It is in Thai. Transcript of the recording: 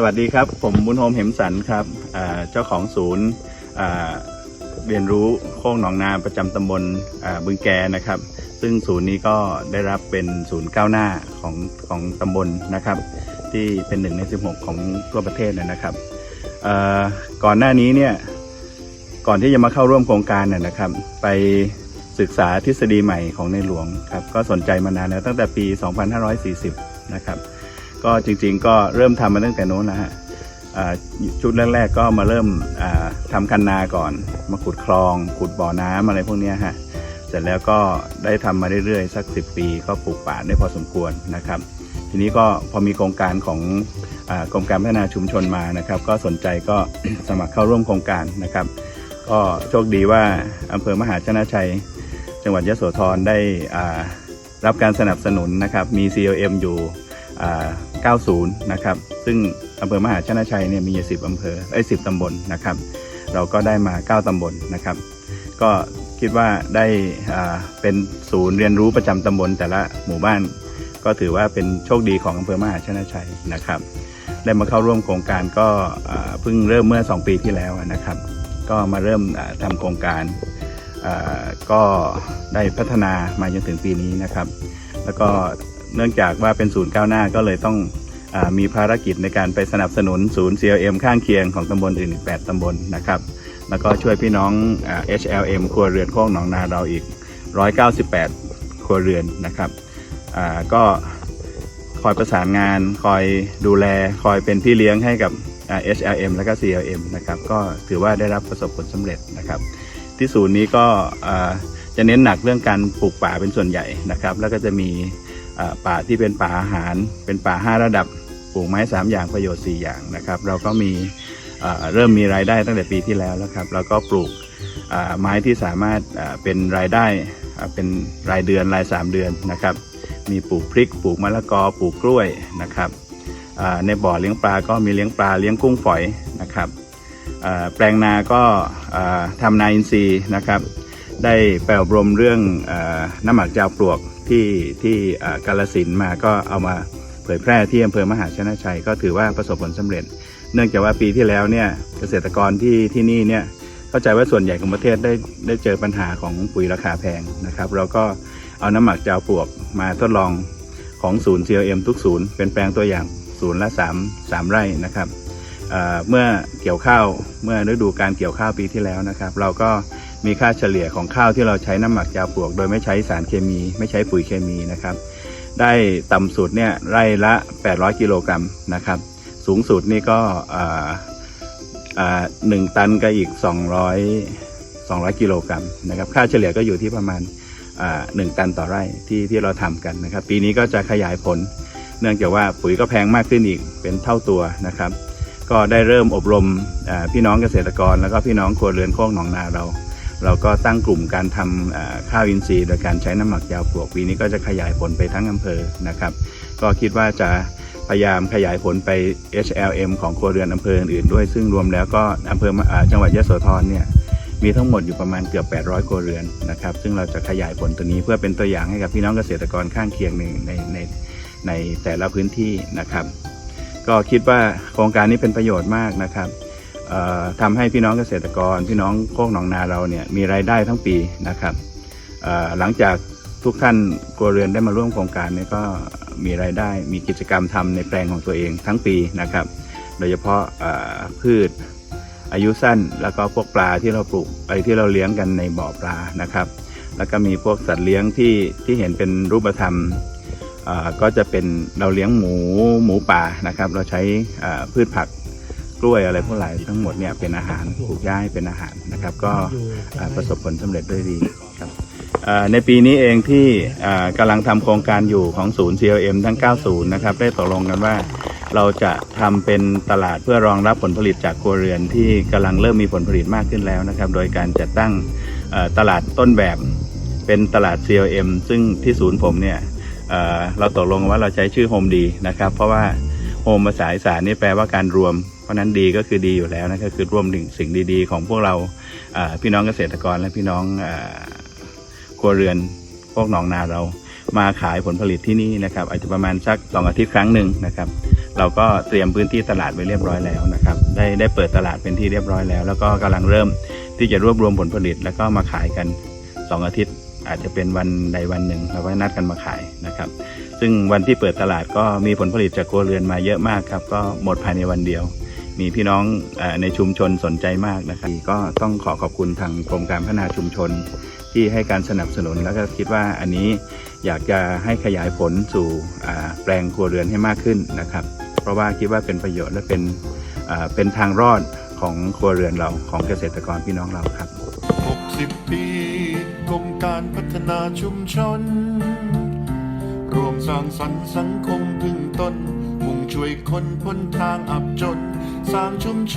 สวัสดีครับ ผมบุญโฮมเหมสันครับเจ้าของศูนย์เรียนรู้โค้งหนองนาประจำตำบลบึงแกนะครับ ซึ่งศูนย์นี้ก็ได้รับเป็นศูนย์ก้าวหน้าของของตำบลนะครับ ที่เป็นหนึ่งใน 16 ของทั่วประเทศนะนะครับก่อนหน้านี้เนี่ยก่อนที่จะมาเข้าร่วมโครงการน่ยนะครับ ไปศึกษาทฤษฎีใหม่ของในหลวงครับก็สนใจมานานแล้วตั้งแต่ปี 2540 นะครับ ก็จริงๆก็เริ่มทำมาตั้งแต่โน้นนะฮะชุดแรกๆก็มาเริ่มอ่าทำคันนาก่อน มาขุดคลอง ขุดบ่อน้ำอะไรพวกนี้ฮะเสร็จแล้วก็ได้ทำมาเรื่อยๆ สัก 10 ปี ก็ปลูกป่าได้พอสมควรนะครับ ทีนี้ก็พอมีโครงการของอกรมการพัฒนาชุมชนมานะครับ ก็สนใจก็สมัครเข้าร่วมโครงการนะครับ ก็โชคดีว่าอำเภอมหาชนะชัย จังหวัดยโสธรได้รับการสนับสนุนนะครับ มี CLM อยู่ 90 นะครับ ซึ่งอำเภอมหาชนะชัยเนี่ยมี 10อำเภอไอ้10ตำบลนะครับ เราก็ได้มา 9ตำบลนะครับ ก็คิดว่าได้อ่าเป็นศูนย์เรียนรู้ประจำตำบลแต่ละหมู่บ้าน ก็ถือว่าเป็นโชคดีของอำเภอมหาชนะชัยนะครับ ได้มาเข้าร่วมโครงการก็อ่าเพิ่งเริ่มเมื่อ 2 ปีที่แล้วนะครับ ก็มาเริ่มอ่าทำโครงการอ่าก็ได้พัฒนามาจนถึงปีนี้นะครับ แล้วก็ เนื่องจากว่าเป็นศูนย์ก้าวหน้าก็เลยต้องอมีภารกิจในการไปสนับสนุนศูนย์ CLM ข้างเคียงของตำบลอื่นอีก8ตำบลนะครับแล้วก็ช่วยพี่น้องอ HLM ครัวเรือนโค้งหนองนาเราอีก 198 ครัวเรือนนะครับก็คอยประสานงาน คอยดูแล คอยเป็นพี่เลี้ยงให้กับ HLM และก็ CLM นะครับก็ถือว่าได้รับประสบผลสำเร็จนะครับที่ศูนย์นี้ก็จะเน้นหนักเรื่องการปลูกป่าเป็นส่วนใหญ่นะครับ แล้วก็จะมี ป่าที่เป็นป่าอาหาร เป็นป่า 5 ระดับปลูกไม้ 3 อย่างประโยชน์ 4 อย่างนะครับ เราก็มีเริ่มมีรายได้ตั้งแต่ปีที่แล้วแล้วครับแล้วก็ปลูกไม้ที่สามารถเป็นรายได้เป็นรายเดือนราย 3 เดือนนะครับ มีปลูกพริก ปลูกมะละกอปลูกกล้วยนะครับในบ่อเลี้ยงปลาก็มีเลี้ยงปลาเลี้ยงกุ้งฝอยนะครับแปลงนาก็ทำนาอินทรีย์นะครับ ได้ไปอบรมเรื่องอน้ำหมักจาวปลวก ที่ที่กาลสินมาก็เอามาเผยแพร่ที่อำเภอมหาชนะชัย ก็ถือว่าประสบผลสำเร็จ เนื่องจากว่าปีที่แล้วเนี่ยเกษตรกรที่ที่นี่เนี่ยเข้าใจว่าส่วนใหญ่ของประเทศได้ได้เจอปัญหาของปุ๋ยราคาแพงนะครับ เราก็เอาน้ำหมักจาวปลวกมาทดลองของศูนย์ CLM ทุกศูนย์เป็นแปลงตัวอย่างศูนย์ละ3 3ไร่นะครับอ่าเมื่อเกี่ยวข้าวเมื่อฤดูการเกี่ยวข้าวปีที่แล้วนะครับ เราก็ มีค่าเฉลี่ยของข้าวที่เราใช้น้ำหมักยาปลวก โดยไม่ใช้สารเคมี ไม่ใช้ปุ๋ยเคมีนะครับ ได้ต่ำสุดเนี่ยไร่ละ 800 กิโลกรัมนะครับ สูงสุดนี่ก็หนึ่งตันก็อีก 200 200 กิโลกรัมนะครับ ค่าเฉลี่ยก็อยู่ที่ประมาณหนึ่งตันต่อไร่ที่ที่เราทำกันนะครับ ปีนี้ก็จะขยายผล เนื่องจากว่าปุ๋ยก็แพงมากขึ้นอีกเป็นเท่าตัวนะครับ ก็ได้เริ่มอบรมพี่น้องเกษตรกร แล้วก็พี่น้องครัวเรือนโค้งหนองนาเรา เราก็ตั้งกลุ่มการทำอ่าข้าวอินทรีย์โดยการใช้น้ำหมักยาวปลวกปีนี้ก็จะขยายผลไปทั้งอำเภอนะครับ ก็คิดว่าจะพยายามขยายผลไป HLM ของครัวเรือนอำเภออื่นๆด้วย ซึ่งรวมแล้วก็อำเภอจังหวัดยะโสธรเนี่ยมีทั้งหมดอยู่ประมาณเกือบ 800 ครัวเรือนนะครับ ซึ่งเราจะขยายผลตัวนี้เพื่อเป็นตัวอย่างให้กับพี่น้องเกษตรกรข้างเคียงในในในในแต่ละพื้นที่นะครับ ก็คิดว่าโครงการนี้เป็นประโยชน์มากนะครับ ทำให้พี่น้องเกษตรกร พี่น้องโคกหนองนาเราเนี่ยมีรายได้ทั้งปีนะครับหลังจากทุกท่านครัวเรือนได้มาร่วมโครงการนี้ก็มีรายได้มีกิจกรรมทำในแปลงของตัวเองทั้งปีนะครับ โดยเฉพาะพืชอายุสั้นแล้วก็พวกปลาที่เราปลูกไปที่เราเลี้ยงกันในบ่อปลานะครับ แล้วก็มีพวกสัตว์เลี้ยงที่ที่เห็นเป็นรูปธรรมก็จะเป็นเราเลี้ยงหมูหมูป่านะครับ เราใช้พืชผัก กล้วยอะไรพวกหลายทั้งหมดเนี่ยเป็นอาหารปลูกหญ้าให้เป็นอาหารนะครับ ก็ประสบผลสำเร็จด้วยดีครับในปีนี้เองที่อ่ากำลังทำโครงการอยู่ของศูนย์ CLM ทั้ง 90 นะครับ ได้ตกลงกันว่าเราจะทำเป็นตลาดเพื่อรองรับผลผลิตจากครัวเรือนที่กำลังเริ่มมีผลผลิตมากขึ้นแล้วนะครับ โดยการจัดตั้งตลาดต้นแบบเป็นตลาด CLM ซึ่งที่ศูนย์ผมเนี่ยเเราตกลงว่าเราใช้ชื่อโฮมดีนะครับ เพราะว่าโฮมภาษาอีสานนี่แปลว่าการรวม ราะนั้นดีก็คือดีอยู่แล้วนะก็คือร่วมถึงสิ่งดี ๆ ของพวกเราพี่น้องเกษตรกรและพี่น้องครัวเรือนพวกหนองนาเรามาขายผลผลิตที่นี่นะครับ อาจจะประมาณสักสองอาทิตย์ครั้งหนึ่งนะครับ เราก็เตรียมพื้นที่ตลาดไว้เรียบร้อยแล้วนะครับ ได้ได้เปิดตลาดเป็นที่เรียบร้อยแล้ว แล้วก็กำลังเริ่มที่จะรวบรวมผลผลิต แล้วก็มาขายกัน 2 อาทิตย์ อาจจะเป็นวันใดวันหนึ่งเราก็นัดกันมาขายนะครับ ซึ่งวันที่เปิดตลาดก็มีผลผลิตจากครัวเรือนมาเยอะมากครับ ก็หมดภายในวันเดียว มีพี่น้องอในชุมชนสนใจมากนะครับก็ต้องขอขอบคุณทางกรมการพัฒนาชุมชน ที่ให้การสนับสนุนแล้วก็คิดว่าอันนี้อยากจะให้ขยายผลสู่แปลงครัวเรือนให้มากขึ้นนะครับ เพราะว่าคิดว่าเป็นประโยชน์และเป็นเป็นทางรอดของครัวเรือนเราของเกษตรกรพี่น้องเราครับ 60 ปีกรมการพัฒนาชุมชน รวมสร้างสรรค์สังคมพึ่งตนมุ่งช่วยคนพ้นทางอับจน สร้างชุมชน